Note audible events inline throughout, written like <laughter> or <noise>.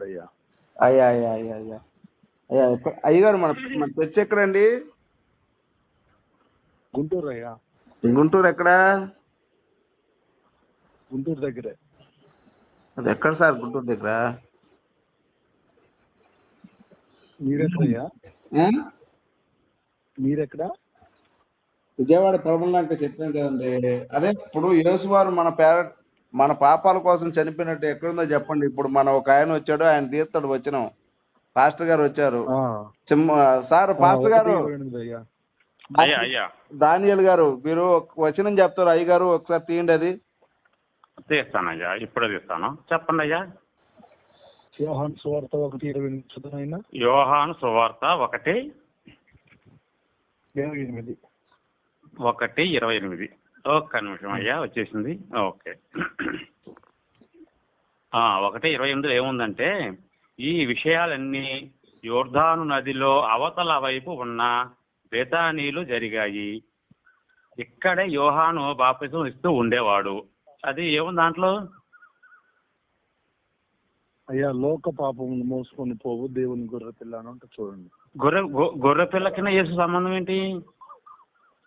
ఉన్నాడు అయ్యా అయ్యా అయ్యా అయ్యా. అయ్యా అయ్యా అయ్యగారు మన మన చర్చ్ ఎక్కడండి? గుంటూరు అయ్యా. గుంటూరు ఎక్కడ? గుంటూరు దగ్గరే. అది ఎక్కడ సార్ గుంటూరు దగ్గర? మీరెక్కడయ్యా? మీరెక్కడ? విజయవాడ ప్రభులంక చెప్పాను కదండి. అదే ఇప్పుడు యేసువారు మన పేర మన పాపాల కోసం చనిపోయినట్టు ఎక్కడుందో చెప్పండి. ఇప్పుడు మన ఒక ఆయన వచ్చాడు ఆయన తీస్తాడు వచ్చినాం పాస్టర్ గారు వచ్చారు. సార్ పాస్టర్ గారు. దానియల్ గారు మీరు ఒక వచనం చెప్తారు అయ్య గారు ఒకసారి తీయండి అది. తీస్తానయ్యా ఇప్పుడే తీస్తాను. చెప్పండి అయ్యా. యోహాన్ సువార్త ఒకటి ఇరవై యోహాను సువార్త ఒకటి ఇరవై ఎనిమిది. ఒకటి ఇరవై ఎనిమిది. ఒక్క నిమిషం అయ్యా వచ్చేసింది. ఓకే. ఆ, ఒకటి ఇరవై ఎనిమిదిలో ఏముందంటే ఈ విషయాలన్నీ యోర్ధాను నదిలో అవతల వైపు ఉన్న బెతానీలు జరిగాయి. ఇక్కడే యోహాను బాప్తిసం ఇస్తూ ఉండేవాడు. అది ఏముంది దాంట్లో? అయ్యా లోక పాపమును మోసుకొని పోవు దేవుని గొర్రె పిల్ల అని ఉంటుంది చూడండి. గొర్రె గొ- గొర్రె పిల్లకిన యేసు సంబంధం ఏంటి?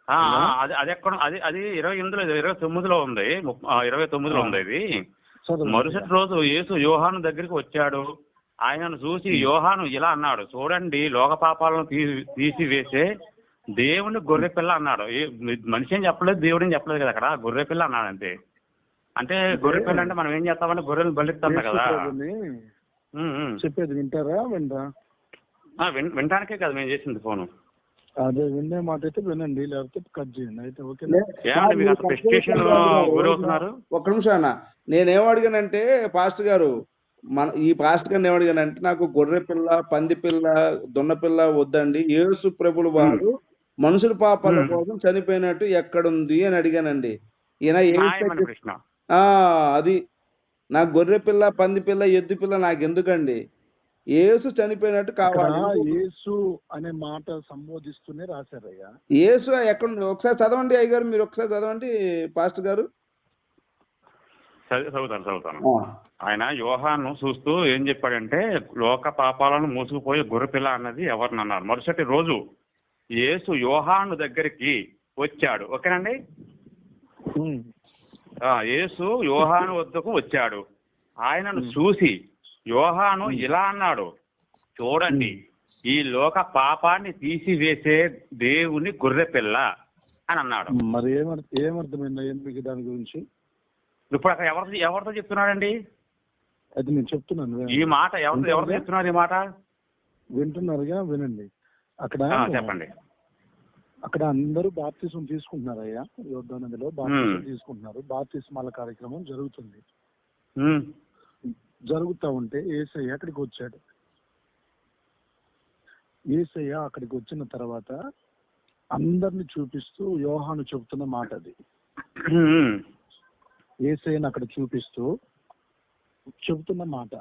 అది అది ఎక్కడ అది అది ఇరవై ఎనిమిదిలో ఇరవై తొమ్మిదిలో ఉంది. ఇరవై తొమ్మిదిలో ఉంది ఇది. మరుసటి రోజు యేసు యోహాను దగ్గరికి వచ్చాడు. ఆయనను చూసి యోహాను ఇలా అన్నాడు చూడండి లోక పాపాలను తీ తీసివేసే దేవుని గొర్రె పిల్ల అన్నాడు. మనిషి ఏం చెప్పలేదు దేవుడు ఏం చెప్పలేదు కదా అక్కడ గొర్రె పిల్ల అన్నాడు అంతే. అంటే గొర్రె పిల్ల అంటే మనం ఏం చేస్తామంటే గొర్రెలు బలిస్తాం కదా. చెప్పేది వింటారా వినరా? ఆ, విన్- వినటానికే కదా మేము చేసింది ఫోను. అదే వినే మాట అయితే వినండి లేకపోతే కట్ చేయండి. అయితే ఓకే ఒక్క నిమిషం అన్న నేనేం అడిగానంటే పాస్టర్ గారు మన ఈ పాస్టర్ గారిని ఏమడిగానంటే నాకు గొర్రె పిల్ల పంది పిల్ల దున్న పిల్ల వద్దండి. యేసు ప్రభులు వారు మనుషుల పాపాల. కోసం చనిపోయినట్టు ఎక్కడుంది అని అడిగానండి. ఈయన అది నాకు గొర్రె పిల్ల పంది పిల్ల ఎద్దు పిల్ల నాకు ఎందుకండి యేసు చనిపోయినట్టు కావాలి. యేసు అనే మాట సంబోధిస్తూనే రాశారయ్యా. యేసు ఎక్కడ ఒకసారి చదవండి అయ్యగారు మీరు ఒకసారి చదవండి పాస్టర్ గారు. చదివి- చదువుతాను చదువుతాను. ఆయన యోహాను చూస్తూ ఏం చెప్పాడంటే లోక పాపాలను మూసుకుపోయే గొర్రెపిల్ల అన్నది ఎవరిని అన్నారు. మరుసటి రోజు యేసు యోహాను దగ్గరికి వచ్చాడు. ఓకేనండి? యేసు యోహాను వద్దకు వచ్చాడు. ఆయనను చూసి యోహాను ఇలా అన్నాడు చూడండి ఈ లోక పాపాన్ని తీసివేసే దేవుని గొర్రెపిల్ల అని అన్నాడు. మరి ఏమర్థ ఏమర్థమైంది మీకు దాని గురించి? ఇప్పుడు అక్కడ ఎవరితో ఎవరితో చెప్తున్నాడండి? అయితే నేను చెప్తున్నాను ఈ. మాట ఎవరితో ఎవరితో చెప్తున్నారు ఈ మాట? వింటున్నారుగా? వినండి. అక్కడ చెప్పండి. అక్కడ అందరూ బాప్తిసం తీసుకుంటున్నారయ్యా. యోధా నదిలో బాప్తిసం. తీసుకుంటున్నారు. బాప్తిస్మాల కార్యక్రమం జరుగుతుంది. జరుగుతా ఉంటే ఏసయ్య అక్కడికి వచ్చాడు. ఏసయ్య అక్కడికి వచ్చిన తర్వాత అందరిని చూపిస్తూ యోహాను చెబుతున్న మాట అది. ఏసయ్యను అక్కడ చూపిస్తూ చెబుతున్న మాట.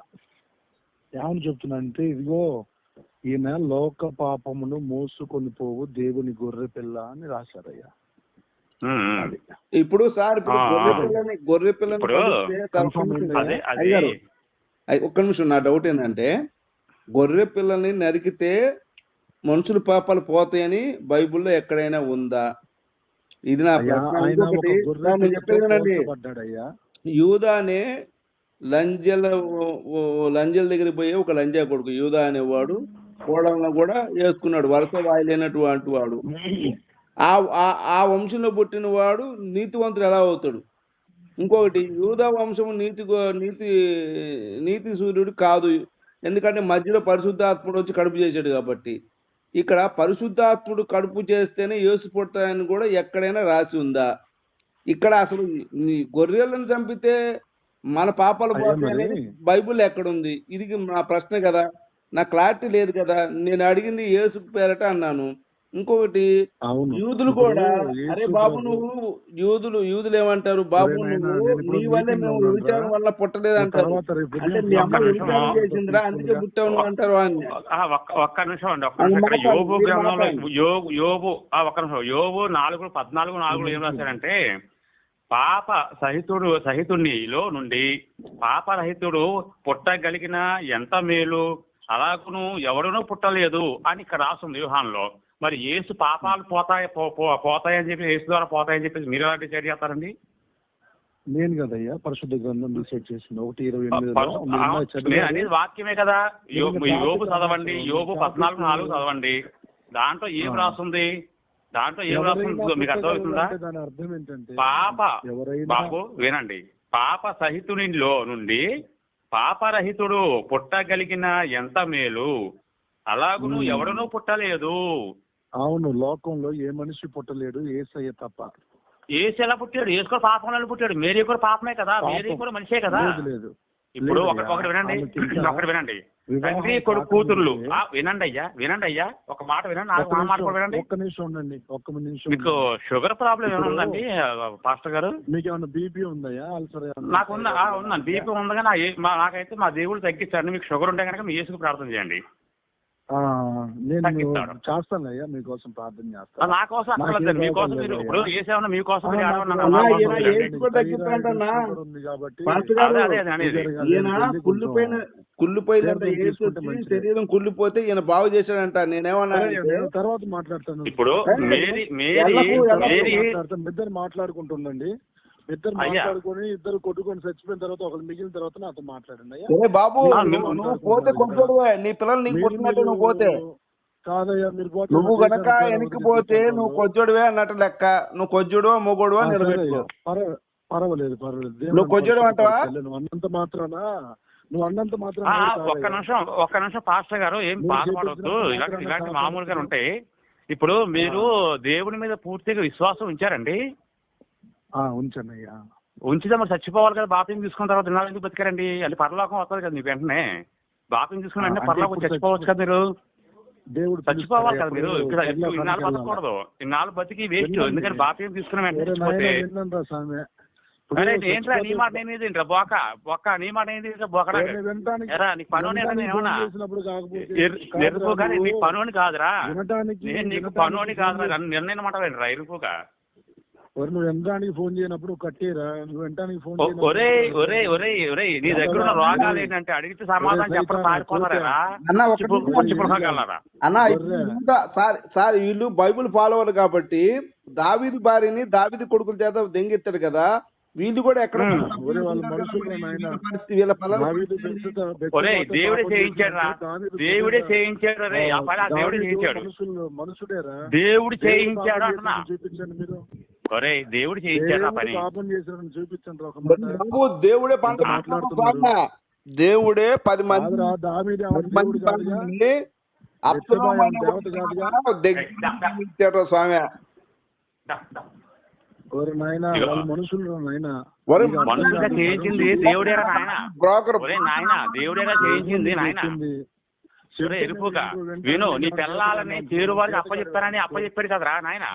ఏమని చెప్తున్నా ఇదిగో ఈయన లోక పాపమును మోసుకొని పోవు దేవుని గొర్రె పిల్ల అని రాశారయ్యా. ఇప్పుడు సార్. గొర్రె పిల్లని గొర్రె పిల్లని ఒక్క నిమిషం నా డౌట్ ఏంటంటే గొర్రె పిల్లని నరికితే మనుషుల పాపాలు పోతాయని బైబిల్లో ఎక్కడైనా ఉందా? ఇది నా యూదా అనే లంజల లంజల దగ్గరికి పోయి ఒక లంజా కొడుకు. యూదా అనేవాడు కోడలను కూడా వేసుకున్నాడు వరుస వాయిలేనటువంటి వాడు. ఆ ఆ- ఆ వంశంలో పుట్టిన వాడు నీతివంతుడు ఎలా అవుతాడు? ఇంకొకటి యూదా వంశం నీతి నీతి నీతి సూర్యుడు కాదు. ఎందుకంటే మధ్యలో పరిశుద్ధాత్ముడు వచ్చి కడుపు చేశాడు కాబట్టి. ఇక్కడ పరిశుద్ధాత్ముడు కడుపు చేస్తేనే యేసు పుడతాడని కూడా ఎక్కడైనా రాసి ఉందా? ఇక్కడ అసలు గొర్రెలను చంపితే మన పాపాలు బైబిల్ ఎక్కడుంది? ఇది నా ప్రశ్న కదా. నా క్లారిటీ లేదు కదా. నేను అడిగింది యేసు పేరట అన్నాను. ఇంకొకటి అవును. యూదులు కూడా అరే బాబు నువ్వు యూదులు యూదులు ఏమంటారు బాబు నువ్వు నీ వల్లే మేము పుట్టలేదు అంటారు అంటే మీ అమ్మ చేసిందిరా? అందుకే పుట్టావు అంటారు అని ఒక్క ఒక్క నిమిషం అండి ఒక్క నిమిషం యోబు గ్రంథంలో. యోబు ఆ, ఒక్క నిమిషం. యోబు నాలుగు పద్నాలుగు నాలుగులో ఏం రాశారంటే పాప సహితుడు సహితునిలో నుండి పాపరహితుడు పుట్టగలిగిన ఎంత మేలు? అలాగును ఎవడునూ పుట్టలేదు అని ఇక్కడ రాస్తుంది వ్యూహాన్లో మరి యేసు పాపాలు పోతాయి పోతాయని చెప్పి యేసు ద్వారా పోతాయని చెప్పేసి మీరు ఎలా డిసైడ్ చేస్తారండి నేను కదయ్యా పరిశుద్ధ గ్రంథం డిసైడ్ చేసింది ఒకటి ఇరవై. అనేది వాక్యమే కదా యో- నేను యోబు టాపిక్ చదవండి టాపిక్ పద్నాలుగు నాలుగు. చదవండి దాంట్లో ఏం. రాస్తుంది దాంట్లో ఏం రాస్తుంది మీకు అర్థమవుతుందా పాప ఎవరైనా బాబు వినండి పాప సహితునిలో నుండి పాపరహితుడు పుట్టగలిగిన ఎంత మేలు అలాగును. ఎవడనూ పుట్టలేదు అవును లోకంలో ఏ మనిషి పుట్టలేడు ఏసయ్య తప్ప. ఏసు ఎలా పుట్టాడు ఏసు కూడా పాపంలో పుట్టాడు. మేరీ కూడా పాపమే కదా పాపం. మేరీ కూడా మనిషే కదా. లేదు ఇప్పుడు. ఒకటి వినండి ఒకటి వినండి. తండ్రి కొడుకు కూతుర్లు. వినండి అయ్యా వినండి అయ్యా. ఒక మాట వినండి ఆ మాట కూడా వినండి. ఒక్క నిమిషం ఉండండి ఒక్క నిమిషం మీకు. షుగర్ ప్రాబ్లం ఏమైనా ఉందండి పాస్టర్ గారు? మీకు ఏమైనా బీపీ ఉందయ్యా అల్సర్ నాకు ఉందా? ఉందండి. బీపీ ఉందగా నాకైతే మా దేవుడు తగ్గించాడు మీకు షుగర్ ఉంటే కనుక మీ యేసుకు ప్రార్థన చేయండి. నేను. చేస్తాను అయ్యా మీకోసం ప్రార్థన చేస్తాను నా కోసం మీకోసం ఇప్పుడు ఏసేమన్నా మీకోసం కాబట్టి శరీరం కుళ్ళిపోతే ఈయన బాగు చేశాడంట. నేనేమన్నా తర్వాత మాట్లాడతాను. ఇప్పుడు మేరీ మేరీ మేరీ ఇద్దరు మాట్లాడుకుంటుండండి. ఇద్దరు. మాట్లాడుకొని ఇద్దరు కొట్టుకొని చచ్చిపోయిన తర్వాత ఒకరు మిగిలిన తర్వాత నాతో మాట్లాడండి అయ్యా. బాబు నువ్వు పోతే కొంచెడువే నీ పిల్లలు నీకు నువ్వు పోతే. కాదయ్యా మీరు పోతే నువ్వు నాకు గనక వెనక్కి పోతే. నువ్వు కొజ్జుడువే అన్నట్టు లెక్క. నువ్వు కొజ్జుడో నిలబెట్టుకో. అయ్యా. పర్వ- పర్వాలేదు పర్వాలేదు. నువ్వు పరిశుద్ధ అంటావా? నువ్వు అన్నంత మాత్రాన నువ్వు అన్నంత మాత్రం ఆ, ఒక్క నిమిషం ఒక్క నిమిషం పాస్టర్ గారు ఏం బాధపడవద్దు ఇలాంటి ఇలాంటి. మామూలుగా ఉంటాయి. ఇప్పుడు మీరు దేవుని మీద పూర్తిగా విశ్వాసం ఉంచారండి. ఉంచండి ఉంచితే మరి చచ్చిపోవాలి కదా బాప్యం తీసుకున్న తర్వాత ఇన్నాళ్ళు ఎందుకు బతికారండి? అది పరలోకం వస్తుంది కదా మీకు వెంటనే. బాప్యం తీసుకున్న వెంటనే అంటే పరలోకం చచ్చిపోవచ్చు కదా మీరు? దేవుడు చచ్చిపోవాలి కదా మీరు? ఇన్నాళ్ళు బతకూడదు. ఇన్నాళ్ళు బతికి వేస్ట్. ఎందుకంటే బాప్యం తీసుకున్న వెంటనే చచ్చిపోతే ఏంట్రా నీ మాట నేను ఏంట్రా? బోక బొక్క నీ మాట ఏంటి బోకరా పనుని వినటానికి ఏమన్నా? ఫోన్ చేసినప్పుడు కాకపోతే కాదురా ఎరుపు కానీ నువ్వు నీకు పనుని కాదురా. నేను నీకు పనుని కాదురా. నన్ను నిర్ణయం మాట ఎరుపుగా ఒరే నువ్వు వినటానికి ఫోన్ చేయనప్పుడు కట్టేరా? నువ్వు వినటానికి ఫోన్ ఒరే ఒరే ఒరే ఒరే నీ దగ్గర ఉన్న రోగాలు ఏంటంటే అడిగితే సమాధానం చెప్పడం పారిపోతారా అన్న సార్ సార్ వీళ్ళు బైబిల్ ఫాలోవర్ కాబట్టి దావీదు భార్యని దావీదు కొడుకుల చేత దెంగెత్తాడు కదా. వీళ్ళు కూడా ఎక్కడ దేవుడే చేయించాడు రా దేవుడే చేయించాడు రే. దేవుడే చేయించాడు. మనుషులు మనుషుడేరా? దేవుడు చేయించాడు అంటున్నా పాపం చూపించండి మీరు. ఒరే దేవుడు చేయించాడు ఆ పని. పాపం చేశాడని చూపించండి ఒక మాట దేవుడే పంట ఎంత. దేవుడే పది మంది కాదురా దావీదు పది ఎవరు మంది దేవుడు కాదుగా? పంటని అప్రమమైన దేవత కాదుగా? దగ్గర ఇచ్చాడు స్వామి. ఓరి నాయన ఇదిగో. వాళ్ళు మనుషులు నాయన. ఒరే నీకు అర్థం మనుషులుగా కాదు. చేయించింది దేవుడేరా నాయన? బ్రోకర్. ఒరే నాయన దేవుడేగా చేయించింది నాయన? చేసింది. ఒరే ఎరుపుగా. విను నీ పిల్లాలని చేరువారికి అప్పచెప్తానని అప్పచెప్పాడు కదరా నాయన?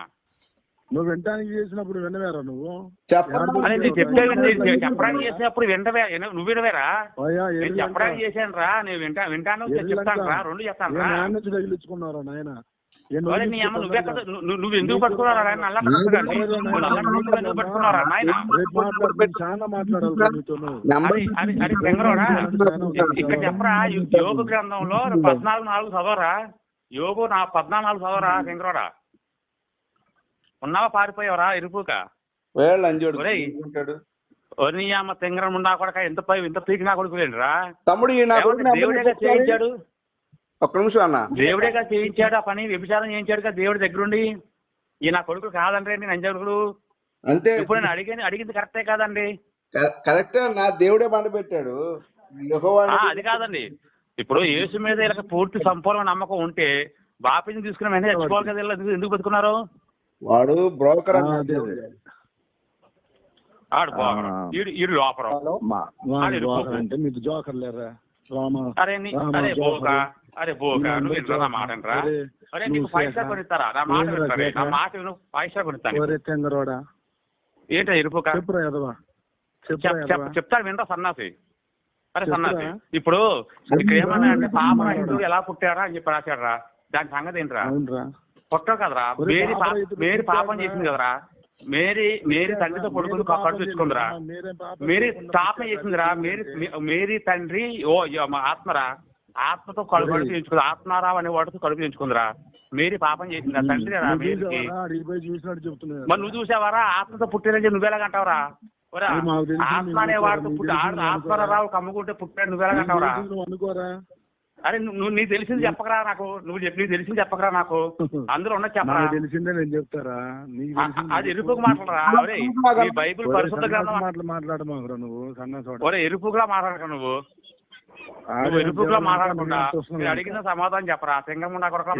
నువ్వు వినటానికి చేసినప్పుడు వినవేరా నువ్వు? చెప్పండి. అరే నేను చెప్పే నేను చెప్పడానికి చేసినప్పుడు వింటవే నువ్వు వినవేరా? నేను చెప్పడానికి చేశాను రా నేను వింటా వింటాను చెప్తాను రా రెండు చెప్తాను రా నుంచి తగిలించుకున్నారా నాయన? నువ్వే కదా నువ్వు నువ్వు ఎందుకు పట్టుకున్నారా ఇక్కడ చెప్పరా? యోగు గ్రంథంలో పద్నాలుగు నాలుగు చదవరా? యోగు నా పద్నాలుగు చదవరా బెంగళూరా ఉన్నావా పారిపోయావరా ఇరుపుక వేళ్ళు అంజోడు. ఉంటాడు తెంగరం ఉండా కొడక ఎంత పై ఎంత పీకి నా తమ్ముడు కొడుకు నెంబర్ దేవుడేగా ఒకసారి- చేయించాడు? ఒక్క నిమిషం అన్న. దేవుడేగా చేయించాడు ఆ పని వ్యభిచారం చేయించాడు కదా దేవుడి దగ్గరుండి. ఈ నా కొడుకు కాదండి నేను అంజడుకుడు అంతే. ఇప్పుడు నేను అడిగింది అడిగింది కరెక్టే కాదండి. కరెక్ట్ నా దేవుడే బండ పెట్టాడు. అది కాదండి. ఇప్పుడు యేసు మీద ఇలా పూర్తి సంపూర్ణ నమ్మకం ఉంటే బాపిని తీసుకుని వెంటనే చచ్చిపోవాలి కదా ఎందుకు బతుకున్నారు? వాడు బ్రోకర్. ఈడు లోపరం అంటే మీకు జోకర్ లేరా? రామ అరే అరే. బోక. అరే బోక. నువ్వు నా మాట వినరా? అరే, అరే నువ్వు నీకు ఫైవ్ స్టార్ శేఖ. కొనిస్తారా? నా మాట ఏందిరా వింటారే నా శేఖ? మాట విను. ఫైవ్ స్టార్ కొనిస్తాను ఒరే తెంగరోడా? ఏంటో ఇరుపుక? చెప్పురా ఎదవా చెప్పురా చెప్ చెప్ ఎదవా చెప్తాను వినరా సన్నాసి? అరే. సన్నాసి. ఇప్పుడు ఇక్కడ ఏమన్నా అంటే పాప ఎలా పుట్టారా అని చెప్పి రాశాడు రా దాని సంగతి ఏంట్రా? పుట్టవు కదరా. మేరీ మేరీ పాపం. చేసింది కదరా. మేరీ మేరీ తండ్రితో పడుకుని కడుపు తెచ్చుకుందిరా. మేరీ పాపం చేసిందిరా. మేరీ మేరీ తండ్రి ఓ ఆత్మరా. ఆత్మతో కడుపు చేయించుకుంది ఆత్మారావు అనే వాడితో కడుపు చేయించుకుందిరా మేరీ పాపం చేసింది తండ్రి రా మేరీకి మరి నువ్వు చూసావారా? ఆత్మతో పుట్టినని నువ్వెలాగంటావురా ఒరా అది మాకు తెలుసు, ఆత్మ అనే వాడితో పుట్టి ఆత్మరావు కమ్ముకుంటే పుట్టాడు నువ్వెలాగంటావురా నువ్వు అనుకోరా? అరే నువ్వు నువ్వు నీకు తెలిసింది చెప్పకరా నాకు. నువ్వు చెప్పి నీకు తెలిసింది చెప్పకరా నాకు. <laughs> అందులో ఉన్న చెప్పరా. నాకు తెలిసిందే నేను చెప్తారా? అది ఎరుపుకు మాట్లాడరా. ఒరే ఈ బైబిల్ పరిశుద్ధ గ్రంథం మాటలు మాట్లాడమాకురా నువ్వు సన్నాసోడ ఒరే ఎరుపుగా మాట్లాడక నువ్వు? నువ్వు ఎరుపుగా మాట్లాడకుండా నేను అడిగిన సమాధానం చెప్పరా? సింగముండా కొరక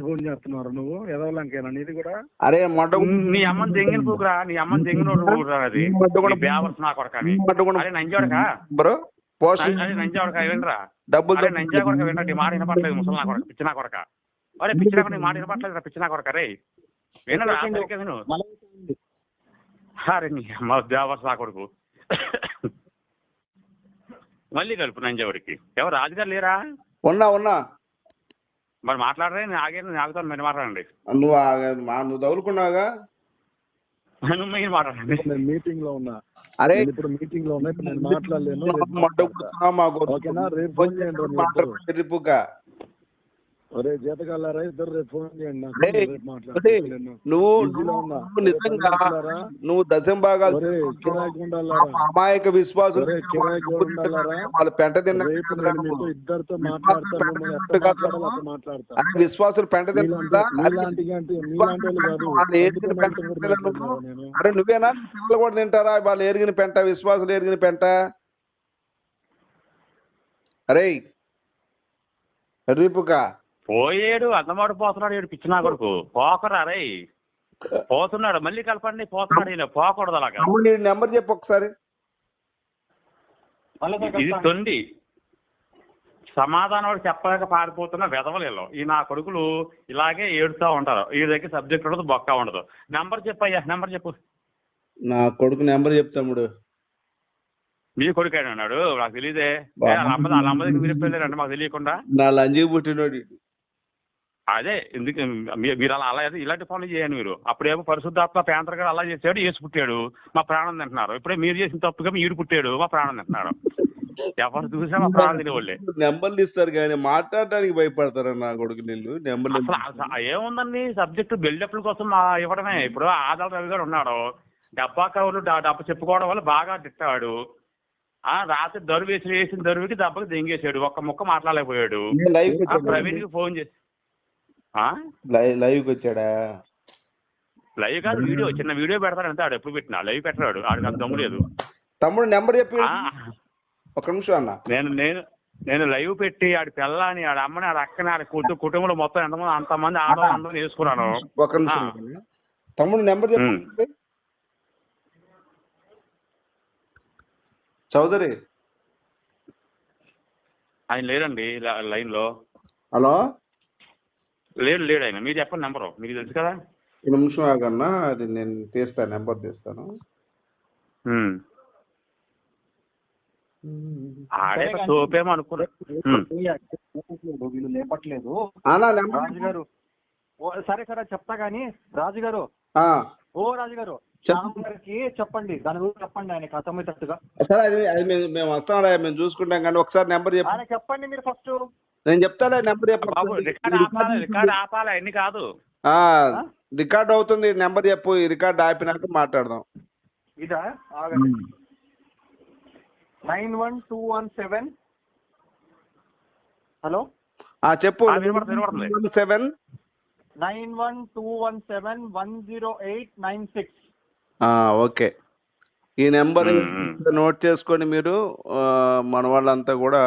ఫోన్ చేస్తున్నారు నువ్వు? ఎదవలంకేనా నీది కూడా? అరే మొట్ట నీ అమ్మని దెంగిన పూకురా నీ అమ్మని దెంగిన అది. బేవర్స్ నా కొరకని అరే నంజాడక? డబ్బులు అరే నంజా కొరక వినరా నీ మాట వినపట్లేదు ముసలి నా కొరక పిచ్చి నా కొరక అరే పిచ్చి నా కొరక నీ మాట వినపట్లేదు పిచ్చి నా కొరక రే వినరా సరిగ్గా విను అరే నీ అమ్మ దేవర్స్ నా కొడుకు. మళ్ళీ కలుపు నంజావుడికి ఎవరు రాజుగారు లేరా? ఉన్నా ఉన్నా. మరి మాట్లాడరే నేను ఆగే నేను ఆగుతాను మీరు మాట్లాడండి. నువ్వు నువ్వు తగులుకున్నావుగా? మీరు మాట్లాడండి నేను మీటింగ్లో ఉన్నా. అరే ఇప్పుడు మీటింగ్లో ఉన్నా ఇప్పుడు నేను మాట్లాడలేను. రేపు ఓకేనా? రేపు ఫోన్ చేయండి రా మీరు. ఇద్దరు. ఎరుపుగా ఒరే ఇద్దరు రేపు ఫోన్ చేయండి నువ్వు నువ్వు నిజంగా? నువ్వు దశం ఉండాలారా? అమాయక విశ్వాసం వాళ్ళు పెంట ఇద్దరితో విశ్వాసులు పెంట అరే నువ్వేనా? పిల్లలు కూడా తింటారా? వాళ్ళు ఎరిగిన పెంట విశ్వాసులు ఎరిగిన పెంట? అరే రీపుక? పోయేడు అన్నమాట పోతున్నాడు ఏడు పిచ్చిన కొడుకు. పోకరా రే. పోతున్నాడు మళ్ళీ కలపండి పోతున్నాడు ఈయన. పోకూడదు అలాగా. నీ నెంబర్ చెప్పు ఒకసారి. ఇది తొండి. సమాధానం వాడు చెప్పలేక పారిపోతున్న వెదవలేలో ఈ నా కొడుకులు ఇలాగే ఏడుస్తూ ఉంటారు. ఈ దగ్గర సబ్జెక్ట్ ఉండదు బొక్క ఉండదు. నెంబర్ చెప్పు అయ్యా నెంబర్ చెప్పు. నా కొడుకు నెంబర్ చెప్తాముడు మీ కొడుకు అన్నాడు నాకు తెలియదే వాళ్ళ అమ్మ వాళ్ళ అమ్మ దగ్గర మీరు మాకు తెలియకుండా. నా లంజీ పుట్టినోడు. అదే ఎందుకు మీరు అలా అలా ఇలాంటి పనులు చేయండి మీరు. అప్పుడేమో పరిశుద్ధాత్మ పేంతర్ గారు అలా చేశాడు యేసు పుట్టాడు మా ప్రాణం తింటున్నారు. ఇప్పుడే మీరు చేసిన తప్పుగా ఈడు పుట్టాడు మా ప్రాణం తింటున్నారు ఎవరు చూసినా మా ప్రాణం తినేవాళ్ళే. నెంబర్లు ఇస్తారు కానీ మాట్లాడడానికి భయపడతారు నా కొడుకు నీళ్ళు నెంబర్లు ఏముందండి? సబ్జెక్ట్ బిల్డప్ల కోసం మా ఇవ్వడమే. ఇప్పుడు ఆదాల రవి గారు ఉన్నాడు. డబ్బా కవర్లు డబ్బా చెప్పుకోవడం వల్ల బాగా తిట్టాడు ఆ రాత్రి దరువు వేసి వేసిన దరువుకి దెబ్బకి దెంగేశాడు. ఒక్క ముక్క మాట్లాడలేకపోయాడు. ప్రవీణ్కి ఫోన్ చేసి లైవ్కి వచ్చాడా లైవ్ కాదు వీడియో చిన్న వీడియో పెడతాడు అంతే ఆడు ఎప్పుడు పెట్టినా లైవ్ పెట్టాడు ఆడికి అంత దమ్ము లేదు. తమ్ముడు నెంబర్ చెప్పి ఒక నిమిషం అన్న. నేను నేను నేను లైవ్ పెట్టి ఆడి పిల్లని ఆడి అమ్మని ఆడి అక్కని ఆడి కుటు కుటుంబంలో మొత్తం ఎంతమంది అంతమంది ఆడవాళ్ళు అందరూ వేసుకున్నాను ఒక నిమిషం తమ్ముడు నెంబర్ చెప్పు. ఉమ్. చౌదరి. ఆయన లేరండి లైన్లో హలో? లేడు లేడు ఆయన. మీరు చెప్పండి నెంబరు మీకు తెలుసు కదా? ఒక నిమిషం ఆగన్నా అది నేను తీస్తాను నెంబర్ తీస్తాను. ఉమ్. ఆడే సోపేమో. వీళ్ళు లేపట్లేదు. నెంబర్ రాజుగారు ఓ సరే సరే చెప్తా గానీ రాజుగారు. ఆ, ఓ రాజుగారు చెప్పు. రామ్ గారికి చెప్పండి. దాని గురించి చెప్పండి ఆయన అర్థమయ్యేటట్టుగా. సరే అది అది మేము మేము వస్తాం మేము చూసుకుంటాం కానీ ఒకసారి నెంబర్ చెప్పు. ఆయన చెప్పండి మీరు ఫస్ట్ నేను చెప్తాలే నెంబర్ బాబు రికార్డ్ ఆపాలి రికార్డ్ ఆపాలి అన్ని కాదు. ఆ రికార్డ్ అవుతుంది నెంబర్ చెప్పు ఈ రికార్డ్ ఆపినాక మాట్లాడదాం. ఇదా? ఆగండి nine one two one seven. Hello? ఆ చెప్పు. Seven. Nine one two one seven one zero eight nine six. Okay. ఈ నెంబర్. నోట్ చేసుకొని మీరు మన వాళ్ళంతా కూడా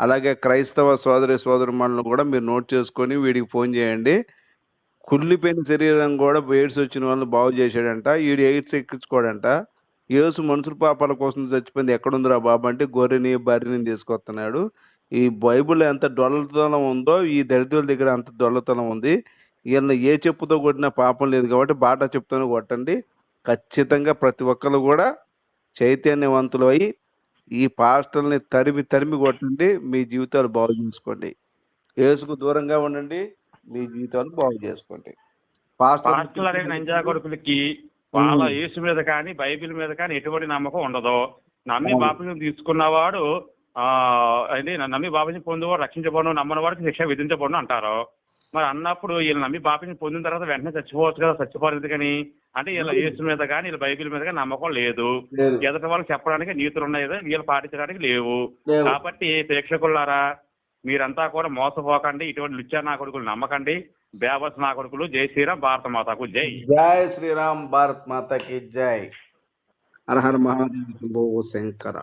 అలాగే క్రైస్తవ సోదరి సోదరుమణులు కూడా మీరు నోట్ చేసుకొని వీడికి ఫోన్ చేయండి. కుళ్ళిపోయిన శరీరం కూడా ఎయిడ్స్ వచ్చిన వాళ్ళు బాగు చేశాడంట. వీడు ఎయిడ్స్ ఎక్కించుకోడంట. యేసు మనుషుల పాపాల కోసం చచ్చిపోయింది. ఎక్కడుందిరా బాబు అంటే గొర్రెని బర్రెని తీసుకొస్తున్నాడు. ఈ బైబిల్ ఎంత డొల్లతనం ఉందో ఈ దరిద్రుల దగ్గర అంత డొల్లతనం ఉంది. వీళ్ళని ఏ చెప్పుతో కొట్టినా పాపం లేదు కాబట్టి బాటా చెప్తూనే కొట్టండి. ఖచ్చితంగా ప్రతి ఒక్కరు కూడా చైతన్యవంతులు అయి ఈ పాస్టల్ని తరిమి తరిమి కొట్టండి మీ జీవితాలు బాగు చేసుకోండి. యేసుకు దూరంగా ఉండండి మీ జీవితాలు బాగు చేసుకోండి. పాస్టర్ పాస్టల్ అనే నంజా కొడుకులకి వాళ్ళ యేసు మీద కానీ బైబిల్ మీద కానీ ఎటువంటి నమ్మకం ఉండదు. నమ్మి. బాప్తిజం తీసుకున్నవాడు అది నమ్మి బాప్తిజం పొందేవాడు రక్షించబడను నమ్మని వాడికి శిక్ష విధించబడను అంటారు. మరి అన్నప్పుడు వీళ్ళు నమ్మి బాప్తిజం పొందిన తర్వాత వెంటనే చచ్చిపోవచ్చు కదా చచ్చిపోరు ఎందుకని? అంటే వీళ్ళ యేసు మీద కానీ వీళ్ళ బైబిల్ మీద కానీ నమ్మకం లేదు. ఎదుటి వాళ్ళకి చెప్పడానికి నీతులు ఉన్నాయి కదా వీళ్ళు పాటించడానికి లేవు. కాబట్టి ప్రేక్షకులారా మీరంతా కూడా మోసపోకండి ఇటువంటి లుచ్చా నా కొడుకులు నమ్మకండి. బేబస్ నా కొడుకులు జై శ్రీరామ్ భారత మాతకు జై. జై శ్రీరామ్ భారత్ మాతకి జై. హర హర మహాదేవ్ శంకర.